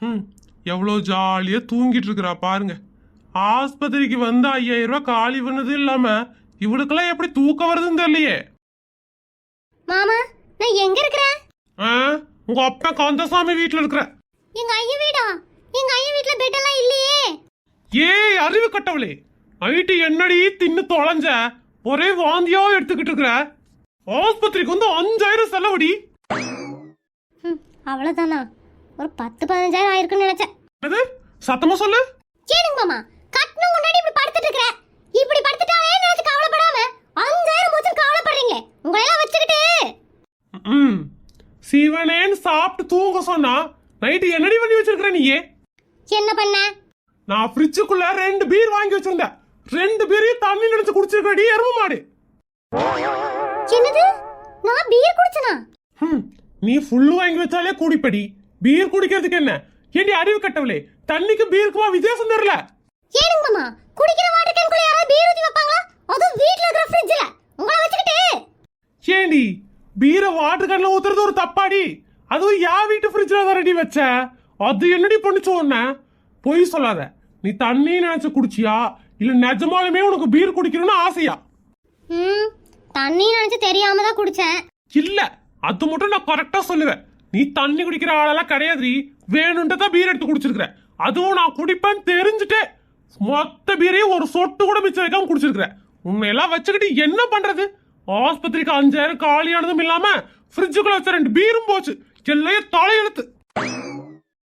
ம் எவ்வளோ ஜாலியா தூங்கிட்டு இருக்கிறா பாருங்க. ஆஸ்பத்திரிக்கு வந்து ஐயாயிரம் ரூபாய் காலி பண்ணது இல்லாம இவளுக்கெல்லாம் எப்படி தூக்கம் வருதுன்னு தெரியலையே. மாமா நான் எங்க இருக்கிறேன்? ஆ, உங்க அப்பா கந்தசாமி வீட்டுல இருக்கிற. எங்க ஐயன் வீடா? எங்க ஐயன் வீட்ல பெட் எல்லாம் இல்லையே. ஏய் அறிவு கட்டவளே. நைட்டு என்னடி தின்னு தொலைஞ்ச? ஒரே வாந்தியா எடுத்துக்கிட்டு இருக்கிற? ஆஸ்பத்திரிக்கு வந்து அஞ்சாயிரம் செலவடி. அவ்வளவுதானா? ஒரு பத்து பதினஞ்சாயிரம் ஆயிருக்குன்னு நினைச்சேன். என்னது? சத்தமா சொல்லு. கேளுங்க மாமா கட்டணம் முன்னாடி இப்படி படுத்துட்டு இருக்கிற. இப்படி படுத்துட்டாவே நினைச்சு கவலைப்படாம அஞ்சாயிரம் போச்சு கவலைப்படுறீங்க? உங்களை எல்லாம் வச்சுக்கிட்டு. ம் சிவனேன்னு சாப்பிட்டு தூங்க சொன்னா நைட்டு என்னடி பண்ணி வச்சிருக்கிற நீயே? என்ன பண்ண? நான் ஃப்ரிட்ஜுக்குள்ள ரெண்டு பீர் வாங்கி வச்சிருந்தேன். ரெண்டு பீரையும் தண்ணி நினைச்சு குடிச்சிருக்கடி எரும மாடு. என்னது? நான் பீர் குடிச்சனா? ஹம், நீ ஃபுல்லு வாங்கி வச்சாலே குடிப்படி. பீர் குடிக்கிறதுக்கு என்ன? ஏண்டி அறிவு கட்டவளே தண்ணிக்கு பீருக்குமா வித்தியாசம் தெரியல. ஏனுங்க மாமா குடிக்கிற வாட்டர் கேனுக்குள்ள யாராவது பீர் ஊத்தி வைப்பாங்களா? அதுவும் வீட்ல இருக்கிற ஃப்ரிட்ஜ்ல உங்களை வச்சுக்கிட்டு. ஏண்டி? பீரை வாட்டர் கேன்ல ஊத்துறது ஒரு தப்பாடி. அதுவும் யா வீட்டு ஃப்ரிட்ஜ்ல தானடி வச்ச? அது என்னடி பண்ணுச்சு உன்ன? பொய் சொல்லாத. நீ தண்ணி நினைச்சு குடிச்சியா? இல்ல நிஜமாலுமே உனக்கு பீர் குடிக்கணும்னு ஆசையா? ம் தண்ணி நினைச்சு தெரியாம தான் குடிச்சேன். இல்ல அது மட்டும் நான் கரெக்டா சொல்லுவேன். நீ தண்ணி குடிக்கிற ஆளெல்லாம் கிடையாதுடி. வேணும்ட்டு தான் பீர் எடுத்து குடிச்சிருக்கிற. அதுவும் நான் குடிப்பேன்னு தெரிஞ்சுட்டே மொத்த பீரையும் ஒரு சொட்டு கூட மிச்சம் வைக்காம குடிச்சிருக்கிற. உன்னையெல்லாம் வச்சுக்கிட்டு என்ன பண்றது? ஆஸ்பத்திரிக்கு அஞ்சாயிரம் காலியானதும் இல்லாம ஃப்ரிட்ஜுக்குள்ள வச்ச ரெண்டு பீரும் போச்சு. எல்லைய தலையெழுத்து.